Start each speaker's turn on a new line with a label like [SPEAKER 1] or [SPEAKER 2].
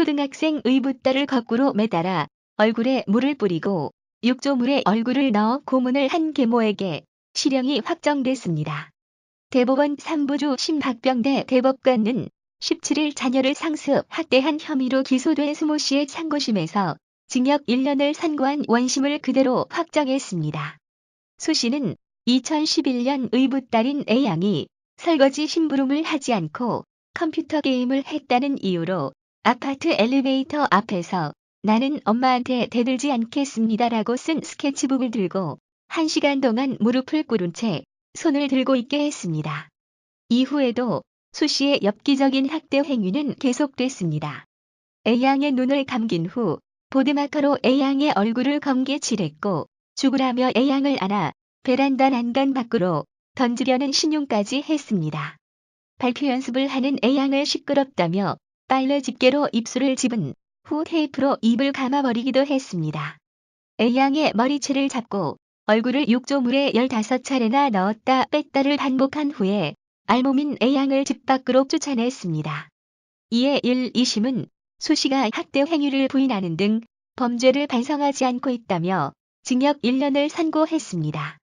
[SPEAKER 1] 초등학생 의붓딸을 거꾸로 매달아 얼굴에 물을 뿌리고 육조물에 얼굴을 넣어 고문을 한 계모에게 실형이 확정됐습니다. 대법원 3부주 심박병대 대법관은 17일 자녀를 상습 학대한 혐의로 기소된 스모 씨의 참고심에서 징역 1년을 선고한 원심을 그대로 확정했습니다. 수 씨는 2011년 의붓딸인 A양이 설거지 심부름을 하지 않고 컴퓨터 게임을 했다는 이유로 아파트 엘리베이터 앞에서 나는 엄마한테 대들지 않겠습니다라고 쓴 스케치북을 들고 1시간 동안 무릎을 꿇은 채 손을 들고 있게 했습니다. 이후에도 수 씨의 엽기적인 학대 행위는 계속됐습니다. A양의 눈을 감긴 후 보드마커로 A양의 얼굴을 검게 칠했고 죽으라며 A양을 안아 베란다 난간 밖으로 던지려는 신용까지 했습니다. 발표 연습을 하는 A양을 시끄럽다며 빨래 집게로 입술을 집은 후 테이프로 입을 감아버리기도 했습니다. A양의 머리채를 잡고 얼굴을 육조물에 15차례나 넣었다 뺐다를 반복한 후에 알몸인 A양을 집 밖으로 쫓아냈습니다. 이에 1, 2심은 수씨가 학대 행위를 부인하는 등 범죄를 반성하지 않고 있다며 징역 1년을 선고했습니다.